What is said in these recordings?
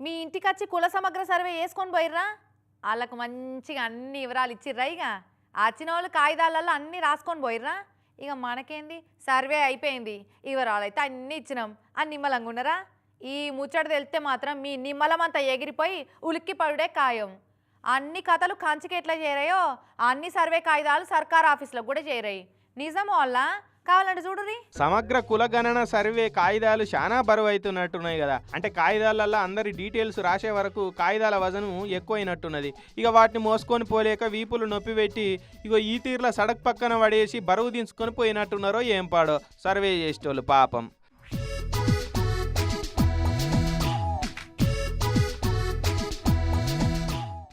మీ ఇంటికి వచ్చి కుల సమగ్ర సర్వే వేసుకొని పోయిర్రా. వాళ్ళకు మంచిగా అన్ని వివరాలు ఇచ్చిర్రా ఇక వచ్చిన వాళ్ళు కాగితాలలో అన్నీ రాసుకొని పోయిర్రా. ఇక మనకేంది? సర్వే అయిపోయింది. వివరాలు అయితే అన్నీ ఇచ్చినాం. అని నిమ్మలంగా ఈ ముచ్చట తెలితే మాత్రం మీ నిమ్మలమంతా ఎగిరిపోయి ఉలిక్కి పడుడే ఖాయం. అన్ని కథలు కంచికి ఎట్లా చేరాయో అన్ని సర్వే కాగితాలు సర్కార్ ఆఫీస్లో కూడా చేరాయి. నిజమో కావాలంటే చూడురి సమగ్ర కులగణన సర్వే కాగితాలు చాలా బరువు అవుతున్నట్టున్నాయి కదా. అంటే కాగితాలల్లో అందరి డీటెయిల్స్ రాసే వరకు కాగితాల వజను ఎక్కువైనట్టున్నది. ఇక వాటిని మోసుకొని పోలేక వీపులు నొప్పి పెట్టి ఇగో ఈ తీర్ల సడక్ పక్కన పడేసి బరువు దించుకొని పోయినట్టున్నారో ఏం పాడో. సర్వే చేసేటోళ్ళు పాపం.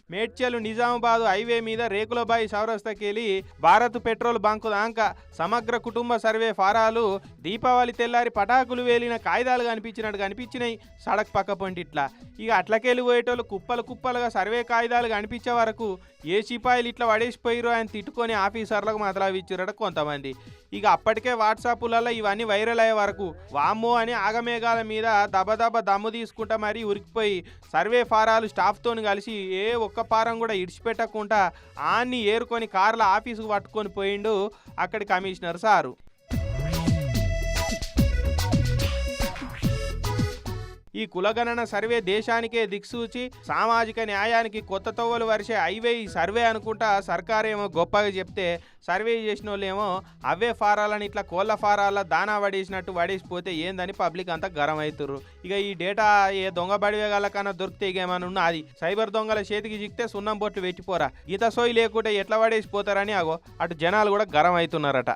మేడ్చల్ నిజామాబాద్ హైవే మీద రేకులబాయి చౌరస్తకెళ్ళి భారత్ పెట్రోల్ బంకు దాంక సమగ్ర కుటుంబ సర్వే ఫారాలు దీపావళి తెల్లారి పటాకులు వేలిన కాగితాలు కనిపించినట్టు కనిపించినాయి సడక్ పక్క పొంటి ఇట్లా ఇక అట్లకెళ్ళి పోయేటోళ్ళు కుప్పలు కుప్పలుగా సర్వే కాగితాలు కనిపించే వరకు ఏ సిపాయిలు ఇట్లా పడేసిపోయిరో అని తిట్టుకొని ఆఫీసర్లకు మాట్లాడిచ్చారట కొంతమంది. ఇక అప్పటికే వాట్సాప్లలో ఇవన్నీ వైరల్ అయ్యే వరకు వామ్మో అని ఆగమేఘాల మీద దబదబ దమ్ము తీసుకుంటా మరీ ఉరికిపోయి సర్వే ఫారాలు స్టాఫ్తో కలిసి ఏ ఒక్క ఫారం కూడా ఇడిచిపెట్టకుండా ఆన్ని ఏరుకొని కార్ల ఆఫీసుకు పట్టుకొని పోయిండు అక్కడి కమిషనర్ సారు. ఈ కులగణన సర్వే దేశానికే దిక్సూచి సామాజిక న్యాయానికి కొత్త తవ్వలు వరిసే హైవే ఈ సర్వే అనుకుంటా సర్కారేమో గొప్పగా చెప్తే సర్వే చేసిన వాళ్ళేమో అవే ఫారాలని ఇట్లా కోళ్ళ ఫారాల దానా పడేసినట్టు పడేసిపోతే ఏందని పబ్లిక్ అంతా గరం అవుతుర్రు ఇక ఈ డేటా ఏ దొంగ బడివేగాల కన్నా దొరికితే ఇక ఏమైనా సైబర్ దొంగల చేతికి చిక్తే సున్నం బొట్టు పెట్టిపోరా. ఈత సోయి లేకుంటే ఎట్లా పడేసిపోతారని అగో అటు జనాలు కూడా గరం అవుతున్నారట